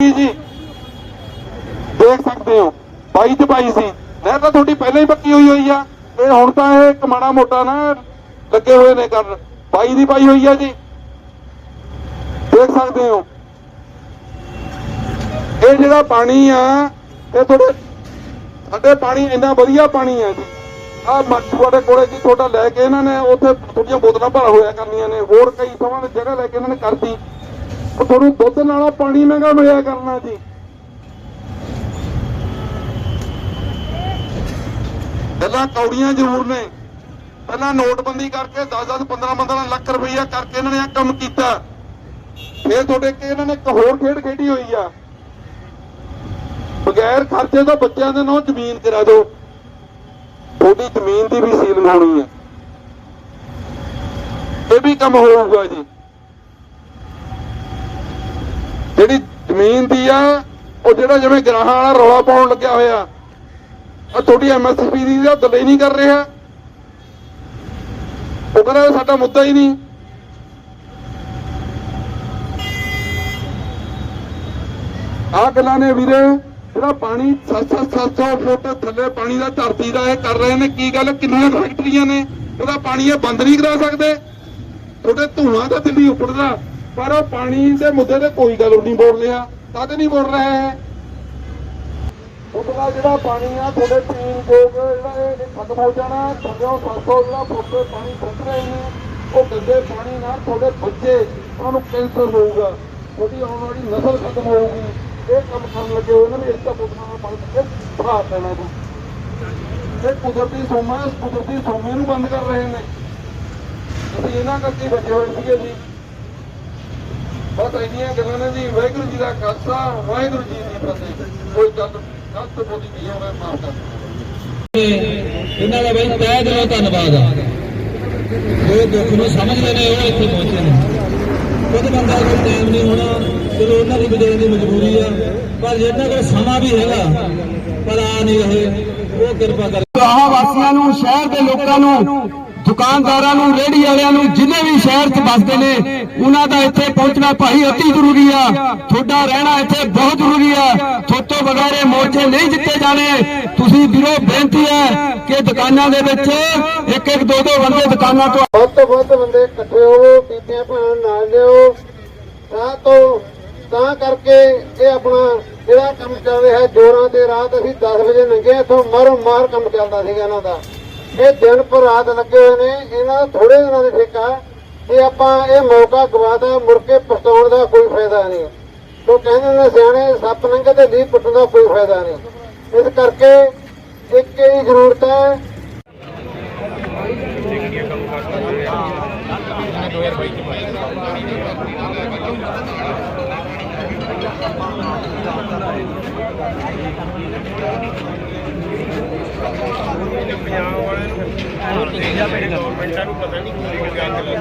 ਜੀ। ਦੇਖ ਸਕਦੇ ਹੋ 22 ਚ ਪਾਈ ਸੀ। ਨਹਿਰ ਤਾਂ ਤੁਹਾਡੀ ਪਹਿਲਾਂ ਹੀ ਪੱਕੀ ਹੋਈ ਹੋਈ ਆ। ਤੇ ਹੁਣ ਤਾਂ ਇਹ ਕਮਾਣਾ ਮੋਟਾ ਨਾ ਲੱਗੇ ਹੋਏ ਨੇ ਕਰਨ ਬਾਈ ਦੀ ਪਾਈ ਹੋਈ ਆ ਜੀ। ਦੇਖ ਸਕਦੇ ਹੋ। ਇਹ ਜਿਹੜਾ ਪਾਣੀ ਆ, ਇਹ ਤੁਹਾਡੇ ਸਾਡੇ ਪਾਣੀ ਇੰਨਾ ਵਧੀਆ ਪਾਣੀ ਆ ਜੀ। ਆ ਮੱਛੂਆੜੇ ਕੋਲੇ ਜੀ, ਤੁਹਾਡਾ ਲੈ ਕੇ ਇਹਨਾਂ ਨੇ ਉੱਥੇ ਥੋੜੀਆਂ ਬੋਤਲਾਂ ਭਰ ਹੋਇਆ ਕਰਨੀਆਂ ਨੇ। ਹੋਰ ਕਈ ਥਾਵਾਂ ਤੇ ਜਗ੍ਹਾ ਲੈ ਕੇ ਇਹਨਾਂ ਨੇ ਕਰਤੀ। ਤੁਹਾਨੂੰ ਦੁੱਧ ਨਾਲੋਂ ਪਾਣੀ ਮਹਿੰਗਾ ਮਿਲਿਆ ਕਰਨਾ ਜੀ। ਪਹਿਲਾਂ ਕੌੜੀਆਂ ਜ਼ਰੂਰ ਨੇ। ਪਹਿਲਾਂ ਨੋਟਬੰਦੀ ਕਰਕੇ 10-10 15-15 ਲੱਖ ਰੁਪਈਆ ਕਰਕੇ ਇਹਨਾਂ ਨੇ ਇਹ ਕੰਮ ਕੀਤਾ। ਫਿਰ ਤੁਹਾਡੇ ਕਿ ਇਹਨਾਂ ਨੇ ਇੱਕ ਹੋਰ ਖੇਡ ਖੇਡੀ ਹੋਈ ਆ। ਬਗੈਰ ਖਰਚੇ ਤੋਂ ਬੱਚਿਆਂ ਦੇ ਨਾਂ ਜ਼ਮੀਨ ਕਰਾ ਦਿਓ। ਤੁਹਾਡੀ ਜ਼ਮੀਨ ਦੀ ਵੀ ਸੀਲ ਹੋਣੀ ਹੈ ਇਹ ਵੀ ਕੰਮ ਹੋਊਗਾ ਜੀ। ਜਿਹੜੀ ਜ਼ਮੀਨ ਦੀ ਆ, ਉਹ ਜਿਹੜਾ ਜਿਵੇਂ ਗ੍ਰਾਹਾਂ ਵਾਲਾ ਰੌਲਾ ਪਾਉਣ ਲੱਗਿਆ ਹੋਇਆ ਆ ਤੁਹਾਡੀ ਐਮਐਸਪੀ ਦੀ ਦਾ ਦਲੇ ਨਹੀਂ ਕਰ ਰਿਹਾ। ਉਹ ਕਹਿੰਦਾ ਸਾਡਾ ਮੁੱਦਾ ਹੀ ਨਹੀਂ। ਆ ਗੱਲਾਂ ਨੇ ਵੀਰੇ, ਜਿਹੜਾ ਪਾਣੀ 700 ਫੁੱਟ ਥੱਲੇ ਪਾਣੀ ਦਾ ਧਰਤੀ ਦਾ ਇਹ ਕਰ ਰਹੇ ਨੇ, ਕੀ ਗੱਲ? ਕਿੰਨੀਆਂ ਫੈਕਟਰੀਆਂ ਨੇ? ਉਹਦਾ ਪਾਣੀ ਇਹ ਬੰਦ ਨਹੀਂ ਕਰਾ ਸਕਦੇ। ਤੁਹਾਡੇ ਧੂਆਂ ਤਾਂ ਦਿੱਲੀ ਉੱਪੜਦਾ ਪਰ ਉਹ ਪਾਣੀ ਦੇ ਮੁੱਦੇ ਤੇ ਕੋਈ ਗੱਲ ਨਹੀਂ ਬੋਲ ਰਿਹਾ ਕਦ ਨਹੀਂ ਬੋਲ ਰਿਹਾ। ਹੈ ਉਹਦਾ ਜਿਹੜਾ ਪਾਣੀ ਆ, ਤੁਹਾਡੇ ਪੀਣ ਯੋਗ ਜਿਹੜਾ ਇਹ ਖਤਮ ਹੋ ਜਾਣਾ ਥੱਲੇੋਂ 700 ਜਿਹੜਾ ਫੁੱਟ ਪਾਣੀ ਸੁੱਟ ਰਹੇ ਨੇ, ਉਹ ਗੰਦੇ ਪਾਣੀ ਨਾਲ ਤੁਹਾਡੇ ਬੱਚੇ, ਉਹਨਾਂ ਨੂੰ ਕੈਂਸਰ ਹੋਊਗਾ, ਤੁਹਾਡੀ ਆਉਣ ਵਾਲੀ ਨਸਲ ਖਤਮ ਹੋਊਗੀ। ਇਹ ਕੰਮ ਕਰਨ ਲੱਗੇ ਹੋਏ ਨੇ ਇਸ ਦਾ ਪੁੱਤਰਾਂ ਨਾਲ ਪਾਣੀ ਕੇ ਭਰਾ ਦੇਣਾ ਜੀ। ਇਹ ਕੁਦਰਤੀ ਸੋਮਾ ਕੁਦਰਤੀ ਸੋਮੇ ਨੂੰ ਬੰਦ ਕਰ ਰਹੇ ਨੇ। ਅਸੀਂ ਇਹਨਾਂ ਕਰਕੇ ਬਚੇ ਹੋਏ ਸੀਗੇ ਜੀ। ਬਸ ਇੰਨੀਆਂ ਗੱਲਾਂ ਨੇ ਜੀ ਵਾਹਿਗੁਰੂ ਜੀ ਦਾ ਖਾਲਸਾ ਵਾਹਿਗੁਰੂ ਜੀ ਦੀ ਫਤਿਹ। ਕੋਈ ਗੱਲ ਗਲਤ ਬੋਲੀ ਨਹੀਂ ਹੋਵੇ ਮਾਫ ਕਰ ਇਹਨਾਂ ਦਾ ਬਈ ਤਹਿ ਦਿਲੋਂ ਧੰਨਵਾਦ ਆ। ਜੋ ਦੁੱਖ ਨੂੰ ਸਮਝਦੇ ਨੇ ਉਹ ਇੱਥੇ ਪਹੁੰਚੇ ਨੇ। ਖੁਦ ਬੰਦਾ ਕੋਲ ਟਾਈਮ ਨਹੀਂ ਹੋਣਾ ਚਲੋ ਉਹਨਾਂ ਦੀ ਬਜਾਏ ਦੀ ਮਜਬੂਰੀ ਆ। ਪਰ ਜਿਹਨਾਂ ਕੋਲ ਸਮਾਂ ਵੀ ਹੈਗਾ ਪਰ ਆ ਨਹੀਂ ਰਹੇ ਉਹ ਕਿਰਪਾ ਕਰ ਗਾਹਾਂ ਵਾਸੀਆਂ ਨੂੰ ਸ਼ਹਿਰ ਦੇ ਲੋਕਾਂ ਨੂੰ ਦੁਕਾਨਦਾਰਾਂ ਨੂੰ, ਰੇਹੜੀ ਵਾਲਿਆਂ ਨੂੰ, ਜਿੰਨੇ ਵੀ ਸ਼ਹਿਰ 'ਚ ਵੱਸਦੇ ਨੇ, ਉਹਨਾਂ ਦਾ ਇੱਥੇ ਪਹੁੰਚਣਾ ਭਾਈ ਅਤੀ ਜ਼ਰੂਰੀ ਆ। ਤੁਹਾਡਾ ਰਹਿਣਾ ਇੱਥੇ ਬਹੁਤ ਜ਼ਰੂਰੀ ਆ। ਥੋਤੋਂ ਬਗੈਰ ਮੋਰਚੇ ਨਹੀਂ ਜਿੱਤੇ ਜਾਣੇ। ਤੁਸੀਂ ਵੀਰੋ, ਬੇਨਤੀ ਹੈ ਕਿ ਦੁਕਾਨਾਂ ਦੇ ਵਿੱਚ ਇੱਕ ਇੱਕ, ਦੋ ਦੋ ਬੰਦੇ ਦੁਕਾਨਾਂ ਤੋਂ ਵੱਧ ਤੋਂ ਵੱਧ ਬੰਦੇ ਇਕੱਠੇ ਹੋਵੋ, ਬੀਬੀਆਂ ਭੈਣਾਂ ਨਾਲ ਲਿਓ ਤਾਂ ਤੋਂ ਤਾਂ ਕਰਕੇ ਇਹ ਆਪਣਾ ਜਿਹੜਾ ਕੰਮ ਚੱਲ ਰਿਹਾ ਜੋਰਾਂ ਦੇ ਰਾਤ ਅਸੀਂ 10 ਵਜੇ ਲੰਘੇ ਇੱਥੋਂ ਮਾਰੋ ਮਾਰ ਕੰਮ ਚੱਲਦਾ ਸੀਗਾ ਇਹਨਾਂ ਦਾ। ਇਹ ਦਿਨ ਪਰ ਰਾਤ ਲੱਗੇ ਹੋਏ ਨੇ, ਇਹਨਾਂ ਥੋੜੇ ਦਿਨਾਂ ਦੇ ਠੇਕਾ ਇਹ ਆਪਾਂ ਇਹ ਮੌਕਾ ਗਵਾਦਾ ਮੁੜ ਕੇ ਪਛਤਾਉਣ ਦਾ ਕੋਈ ਫਾਇਦਾ ਨਹੀਂ। ਤੋ ਕਹਿੰਦੇ ਨੇ, ਸਿਆਣੇ, ਸੱਪ ਲੰਘੇ ਤੇ ਲੀਹ ਪੁੱਟਣ ਦਾ ਕੋਈ ਫਾਇਦਾ ਨਹੀਂ। ਇਸ ਕਰਕੇ ਇੱਕ ਹੀ ਜ਼ਰੂਰਤ ਹੈ ਪੰਜਾਬ ਗਵਰਨਮੈਂਟਾਂ ਨੂੰ ਪਤਾ ਨਹੀਂ ਕਿਉਂ ਗੱਲ